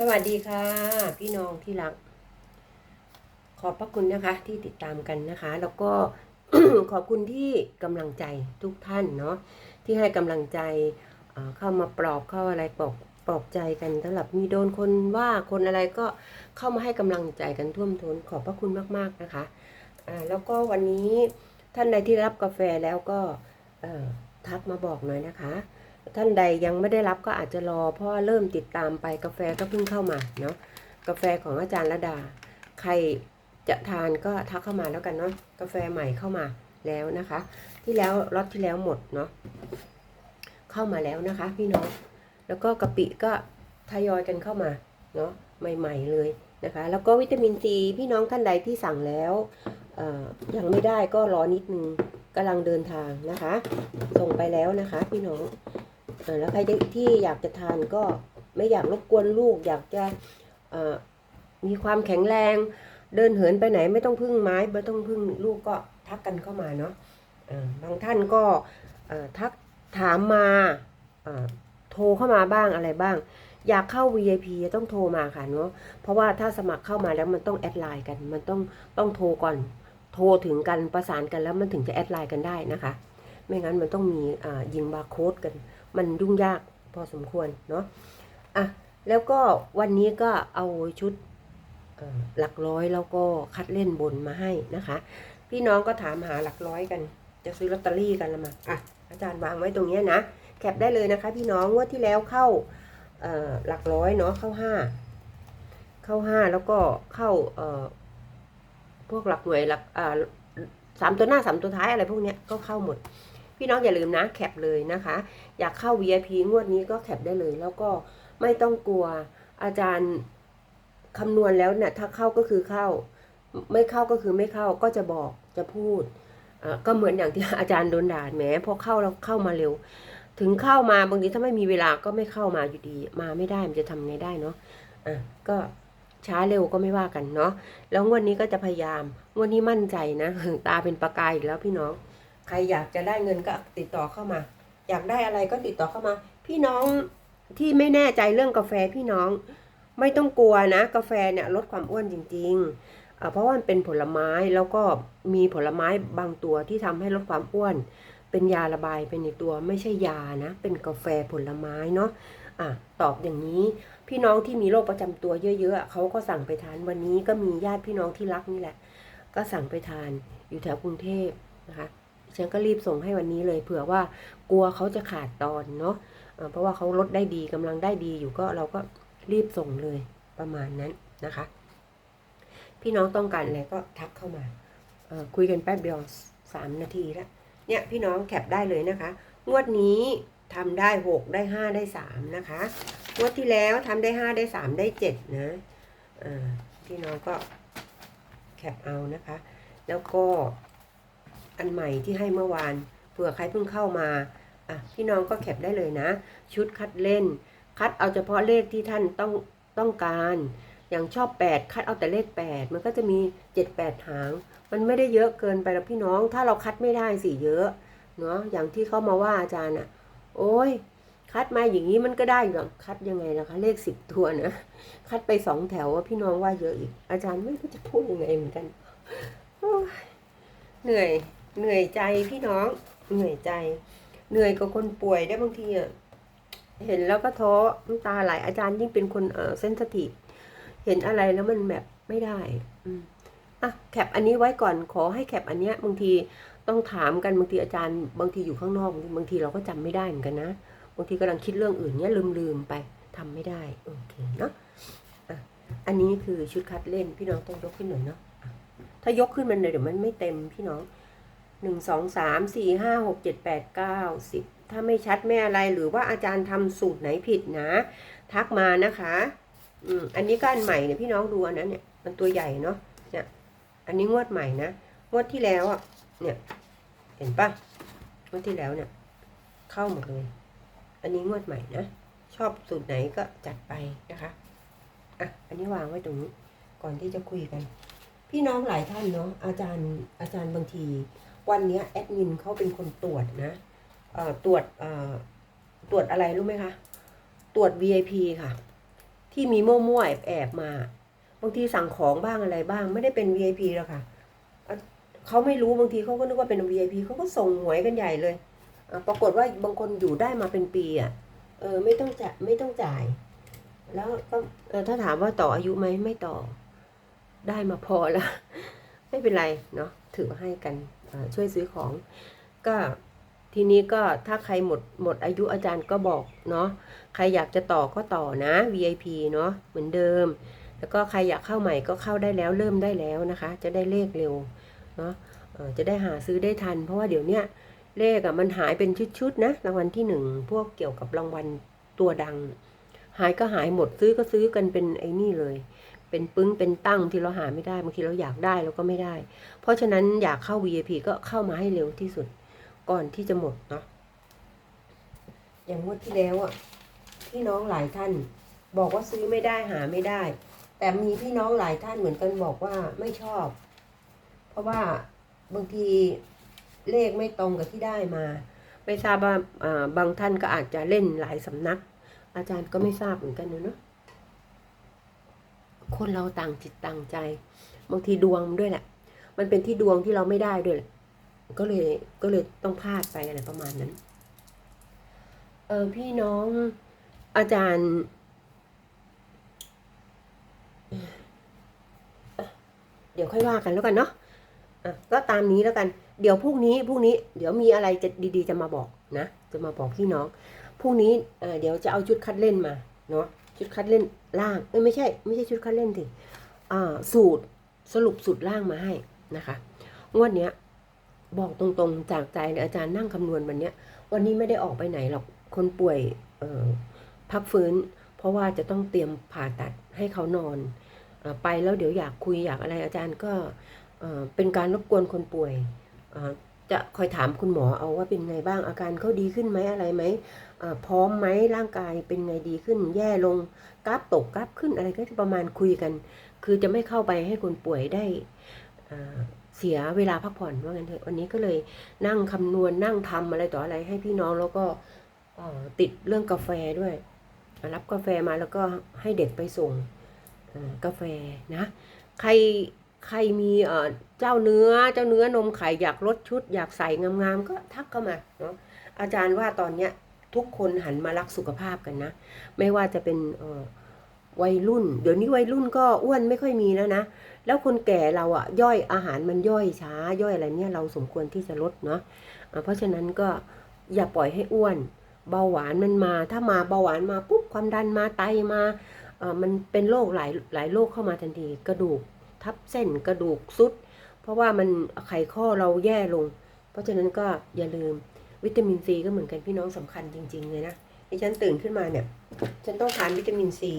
สวัสดีค่ะ พี่น้องที่รัก ขอบพระคุณนะคะที่ติดตามกันนะคะ แล้วก็ขอบคุณที่กำลังใจทุกท่านเนาะที่ให้กำลังใจเเข้ามาปลอบเข้าอะไรปลอบปลอบใจกันสำหรับมีโดนคนว่าคนอะไรก็เข้ามาให้กำลังใจกันท่วมท้นขอบพระคุณมากๆนะคะแล้วก็วันนี้ท่านใดที่รับกาแฟแล้วก็ทักมาบอกหน่อยนะคะ ท่านใดยังไม่ได้รับก็อาจจะรอเพราะเริ่มติดตามไปกาแฟก็เพิ่งเข้ามาเนาะกาแฟของอาจารย์ระดา ใครจะทานก็ทักเข้ามาแล้วกันเนาะกาแฟใหม่เข้ามาแล้วนะคะ ที่แล้วรอบที่แล้วหมดเนาะเข้ามาแล้วนะคะ พี่น้องแล้วก็กะปิก็ทยอยกันเข้ามาเนาะใหม่ ๆเลยนะคะ แล้วก็วิตามินซีพี่น้องท่านใดที่สั่งแล้วยังไม่ได้ก็รอนิดนึงกำลังเดินทางนะคะ ส่งไปแล้วนะคะ พี่น้อง แล้วใครที่อยากจะทานก็ไม่อยากรบกวนลูก อยากจะมีความแข็งแรง เดินเหินไปไหนไม่ต้องพึ่งไม้ไม่ต้องพึ่งลูกก็ทักกันเข้ามาเนาะบางท่านก็ทักถามมาโทรเข้ามาบ้างอะไรบ้าง อยากเข้า VIP ต้องโทรมาค่ะเนาะเพราะว่าถ้าสมัครเข้ามาแล้วมันต้องแอดไลน์กันมันต้องต้องโทรก่อนโทรถึงกันประสานกันแล้วมันถึงจะแอดไลน์กันได้นะคะ ไม่งั้นมันต้องมียิงบาร์โค้ดกัน มันยุ่งยากพอสมควรเนาะอะแล้วก็วันนี้ก็เอาชุดหลักร้อยแล้วก็คัดเล่นบนมาให้นะคะ พี่น้องก็ถามหาหลักร้อยกัน จะซื้อลอตเตอรี่กันละมาอะอาจารย์วางไว้ตรงนี้นะแคปได้เลยนะคะ พี่น้องงวดที่แล้วเข้าหลักร้อยเนาะเข้าห้าเข้าห้าแล้วก็เข้าพวกหลักหน่วยหลักสามตัวหน้าสามตัวท้ายอะไรพวกเนี้ยก็เข้าหมด พี่น้องอย่าลืมนะแคปเลยนะคะ อยากเข้า VIP งวดนี้ก็แคปได้เลย แล้วก็ไม่ต้องกลัวอาจารย์คำนวณแล้วเนี่ยถ้าเข้าก็คือเข้า ไม่เข้าก็คือไม่เข้าก็จะบอกจะพูดก็เหมือนอย่างที่อาจารย์โดนด่าแหมพอเข้าแล้วเข้ามาเร็ว ถึงเข้ามาบางทีถ้าไม่มีเวลาก็ไม่เข้ามาอยู่ดี มาไม่ได้มันจะทำไงได้เนาะอะก็ช้าเร็วก็ไม่ว่ากันเนาะแล้วงวดนี้ก็จะพยายามงวดนี้มั่นใจนะตาเป็นประกายอีกแล้วพี่น้อง ใครอยากจะได้เงินก็ติดต่อเข้ามา อยากได้อะไรก็ติดต่อเข้ามา พี่น้องที่ไม่แน่ใจเรื่องกาแฟพี่น้องไม่ต้องกลัวนะ กาแฟเนี่ยลดความอ้วนจริงๆเอ่อเพราะว่ามันเป็นผลไม้แล้วก็มีผลไม้บางตัวที่ทำให้ลดความอ้วน เป็นยาระบายเป็นในตัวไม่ใช่ยานะ เป็นกาแฟผลไม้เนาะอะตอบอย่างนี้พี่น้องที่มีโรคประจำตัวเยอะๆเขาก็สั่งไปทานวันนี้ก็มีญาติพี่น้องที่รักนี่แหละ ก็สั่งไปทานอยู่แถวกรุงเทพนะคะ ฉันก็รีบส่งให้วันนี้เลยเผื่อว่ากลัวเขาจะขาดตอนเนาะเอ่อเพราะว่าเขาลดได้ดีกำลังได้ดีอยู่ก็เราก็รีบส่งเลยประมาณนั้นนะคะ พี่น้องต้องการอะไรก็ทักเข้ามาคุยกันแป๊บเดียวสามนาทีแล้วเนี่ยพี่น้องแคปได้เลยนะคะ งวดนี้ทำได้หกได้ห้าได้สามนะคะ งวดที่แล้วทำได้ห้าได้สามได้เจ็ดนะพี่น้องก็แคปเอานะคะ แล้วก็ อันใหม่ที่ให้เมื่อวานเผื่อใครเพิ่งเข้ามาอะพี่น้องก็แคปได้เลยนะ ชุดคัดเล่น คัดเอาเฉพาะเลขที่ท่านต้องต้องการ อย่างชอบ 8 คัดเอาแต่เลข 8 มันก็จะมี 7 8 หาง มันไม่ได้เยอะเกินไปแล้วพี่น้อง ถ้าเราคัดไม่ได้สิเยอะเนาะอย่างที่เขามาว่าอาจารย์อะ โอ้ยคัดมาอย่างนี้มันก็ได้หรอกคัดยังไงนะคะเลขสิบตัวนะคัดไปสองแถวว่าพี่น้องว่าเยอะอีก อาจารย์ไม่รู้จะพูดยังไงเหมือนกันเหนื่อย เหนื่อยใจพี่น้อง เหนื่อยใจ เหนื่อยกับคนป่วยได้บางทีอะเห็นแล้วก็ท้อน้ำตาไหลอาจารย์ยิ่งเป็นคนเออเซนสทีฟเห็นอะไรแล้วมันแบบไม่ได้อืมอะแคปอันนี้ไว้ก่อนขอให้แคปอันเนี้ยบางทีต้องถามกันบางทีอาจารย์ บางทีอยู่ข้างนอกบางทีเราก็จำไม่ได้เหมือนกันนะบางทีกำลังคิดเรื่องอื่นเนี้ยลืมลืมๆไปทำไม่ได้โอเคเนาะอะอันนี้คือชุดคัดเล่นพี่น้องต้องยกขึ้นหน่อยเนาะอะถ้ายกขึ้นมันเลยเดี๋ยวมันไม่เต็มพี่น้อง หนึ่งสองสามสี่ห้าหกเจ็ดแปดเก้าสิบถ้าไม่ชัดไม่อะไรหรือว่าอาจารย์ทำสูตรไหนผิดนะ ทักมานะคะอืมอันนี้ก็อันใหม่เนี่ยพี่น้องดูอันนั้นเนี่ย มันตัวใหญ่เนาะเนี่ยอันนี้งวดใหม่นะงวดที่แล้วอะเนี่ยเห็นปะงวดที่แล้วเนี่ย เข้าหมดเลย อันนี้งวดใหม่นะชอบสูตรไหนก็จัดไปนะคะอะอันนี้วางไว้ตรงนี้ก่อนที่จะคุยกัน พี่น้องหลายท่านเนาะอาจารย์อาจารย์บางที วันนี้แอดมินเขาเป็นคนตรวจนะเอ่อตรวจเอ่อตรวจอะไรรู้ไหมคะ ตรวจ VIP ค่ะ ที่มีมั่วๆแอบแอบๆมาบางทีสั่งของบ้างอะไรบ้าง ไม่ได้เป็น VIP หรอกค่ะอะเขาไม่รู้บางทีเขาก็นึกว่าเป็น VIP เขาก็ส่งหวยกันใหญ่เลยปรากฏว่าบางคนอยู่ได้มาเป็นปีอะเออไม่ต้องจ่ายไม่ต้องจ่าย แล้วก็ถ้าถามว่าต่ออายุไหมไม่ต่อ ได้มาพอแล้ว ไม่เป็นไรเนาะถือว่าให้กัน ช่วยซื้อของ ก็ทีนี้ก็ถ้าใครหมดหมดอายุอาจารย์ก็บอกเนาะใครอยากจะต่อก็ต่อนะ VIP เนาะเหมือนเดิม แล้วก็ใครอยากเข้าใหม่ก็เข้าได้แล้วเริ่มได้แล้วนะคะ จะได้เลขเร็วเนาะจะได้หาซื้อได้ทัน เพราะว่าเดี๋ยวเนี้ยเลขอะมันหายเป็นชุดๆนะรางวัลที่หนึ่งพวกเกี่ยวกับรางวัลตัวดัง หายก็หายหมดซื้อก็ซื้อกันเป็นไอ้นี่เลย เป็นปึ้งเป็นตั้งที่เราหาไม่ได้บางทีเราอยากได้เราก็ไม่ได้ เพราะฉะนั้นอยากเข้า VIP ก็เข้ามาให้เร็วที่สุด ก่อนที่จะหมดเนาะอย่างงวดที่แล้วอะพี่น้องหลายท่าน บอกว่าซื้อไม่ได้หาไม่ได้ แต่มีพี่น้องหลายท่านเหมือนกันบอกว่าไม่ชอบ เพราะว่าบางทีเลขไม่ตรงกับที่ได้มา ไม่ทราบว่าอ่าบางท่านก็อาจจะเล่นหลายสำนัก อาจารย์ก็ไม่ทราบเหมือนกันนะเนาะ คนเราต่างจิตต่างใจ บางทีดวงด้วยแหละ มันเป็นที่ดวงที่เราไม่ได้ด้วยแหละก็เลยก็เลยต้องพลาดไปอะไรประมาณนั้น เออพี่น้องอาจารย์เดี๋ยวค่อยว่ากันแล้วกันเนาะอะก็ตามนี้แล้วกัน เดี๋ยวพรุ่งนี้พรุ่งนี้ เดี๋ยวมีอะไรจะดีๆ จะมาบอกนะ จะมาบอกพี่น้อง พรุ่งนี้เอ่อเดี๋ยวจะเอาชุดคัดเล่นมาเนาะ ชุดคัดเล่นล่างเอ้ยไม่ใช่ ไม่ใช่ชุดคัดเล่นสิอ่าสูตรสรุปสูตรล่างมาให้นะคะงวดเนี้ยบอกตรงๆจากใจเลยอาจารย์นั่งคำนวณวันเนี้ย วันนี้ไม่ได้ออกไปไหนหรอกคนป่วยพักฟื้น เพราะว่าจะต้องเตรียมผ่าตัดให้เขานอนอไปแล้วเดี๋ยวอยากคุยอยากอะไรอาจารย์ก็เป็นการรบกวนคนป่วย จะคอยถามคุณหมอเอาว่าเป็นไงบ้างอาการเขาดีขึ้นไหมอะไรไหมพร้อมไหมร่างกายเป็นไงดีขึ้น แย่ลงกราฟตกกราฟขึ้นอะไรก็จะประมาณคุยกัน คือจะไม่เข้าไปให้คนป่วยได้เสียเวลาพักผ่อนว่างั้นเถอะวันนี้ก็เลยนั่งคำนวณนั่งทำอะไรต่ออะไรให้พี่น้องแล้วก็ติดเรื่องกาแฟด้วย รับกาแฟมาแล้วก็ให้เด็กไปส่งกาแฟนะ ใคร ใครมีเอ่อเจ้าเนื้อเจ้าเนื้อนมไข่อยากลดชุด อยากใส่งามๆก็ทักเข้ามาเนาะอาจารย์ว่าตอนเนี้ยทุกคนหันมารักสุขภาพกันนะ ไม่ว่าจะเป็นเอ่อวัยรุ่น เดี๋ยวนี้วัยรุ่นก็อ้วนไม่ค่อยมีแล้วนะ แล้วคนแก่เราอะย่อยอาหารมันย่อยช้า ย่อยอะไรเนี่ยเราสมควรที่จะลดเนาะเพราะฉะนั้นก็อย่าปล่อยให้อ้วน เบาหวานมันมา ถ้ามาเบาหวานมาปุ๊บความดันมาไตมาเอ่อมันเป็นโรคหลายหลายโรคเข้ามาทันทีกระดูก ทับเส้นกระดูกซุด เพราะว่ามันไขข้อเราแย่ลง เพราะฉะนั้นก็อย่าลืมวิตามินซีก็เหมือนกันพี่น้องสำคัญจริง ๆ เลยนะที่ฉันตื่นขึ้นมาเนี่ย ฉันต้องทานวิตามินซี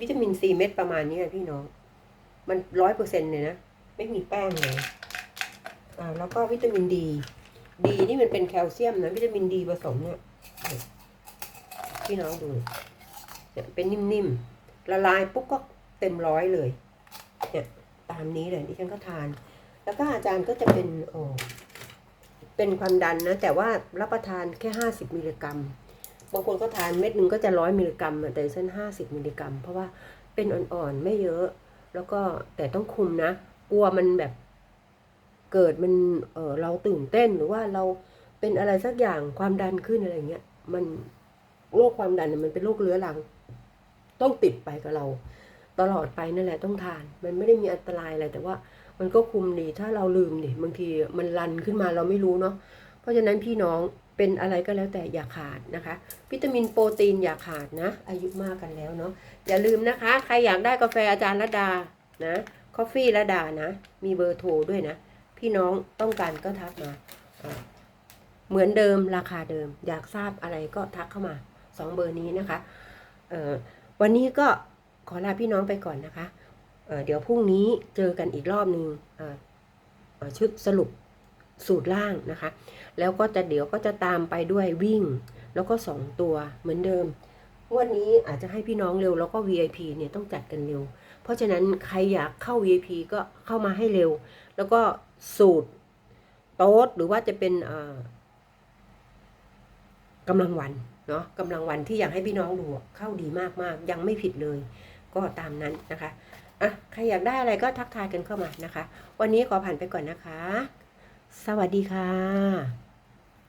วิตามินซีเม็ดประมาณนี้พี่น้อง มันร้อยเปอร์เซ็นต์เลยนะ ไม่มีแป้งเลยอ่าแล้วก็วิตามินดีดีนี่มันเป็นแคลเซียมนะวิตามินดีผสมเนี่ยพี่น้องดูเนี่ยเป็นนิ่มๆละลายปุ๊บก็เต็มร้อยเลย ตามนี้เลยดิฉันก็ทาน แล้วก็อาจารย์ก็จะเป็นโอ้เป็นความดันนะ แต่ว่ารับประทานแค่ห้าสิบมิลลิกรัม บางคนก็ทานเม็ดหนึ่งก็จะร้อยมิลลิกรัมแต่ดิฉันห้าสิบมิลลิกรัม เพราะว่าเป็นอ่อนๆไม่เยอะ แล้วก็แต่ต้องคุมนะ กลัวมันแบบเกิดมันเออเราตื่นเต้นหรือว่าเราเป็นอะไรสักอย่างความดันขึ้นอะไรเงี้ยมันโรคความดันเนี่ยมันเป็นโรคเรื้อรัง ต้องติดไปกับเรา ตลอดไปนั่นแหละต้องทาน มันไม่ได้มีอันตรายอะไรแต่ว่ามันก็คุมดีถ้าเราลืมดิบางทีมันรันขึ้นมาเราไม่รู้เนาะเพราะฉะนั้นพี่น้องเป็นอะไรก็แล้วแต่อย่าขาดนะคะ วิตามินโปรตีนอย่าขาดนะ อายุมากกันแล้วเนาะอย่าลืมนะคะ ใครอยากได้กาแฟอาจารย์ระดานะคอฟฟี่ระดานะ มีเบอร์โทรด้วยนะ พี่น้องต้องการก็ทักมา เหมือนเดิมราคาเดิม อยากทราบอะไรก็ทักเข้ามาสองเบอร์นี้นะคะวันนี้ก็ ขอลาพี่น้องไปก่อนนะคะเเดี๋ยวพรุ่งนี้เจอกันอีกรอบหนึ่งชุดสรุปสูตรล่างนะคะ แล้วก็จะเดี๋ยวก็จะตามไปด้วยวิ่ง แล้วก็สองตัวเหมือนเดิมวันนี้อาจจะให้พี่น้องเร็วแล้วก็ VIP เนี่ยต้องจัดกันเร็ว เพราะฉะนั้นใครอยากเข้า VIP ก็เข้ามาให้เร็ว แล้วก็สูตรโต๊ดหรือว่าจะเป็นกำลังวันเนาะกำลังวันที่อยากให้พี่น้องดูเข้าดีมากๆ ยังไม่ผิดเลย ก็ตามนั้นนะคะอะใครอยากได้อะไรก็ทักทายกันเข้ามานะคะ วันนี้ขอผ่านไปก่อนนะคะ สวัสดีค่ะ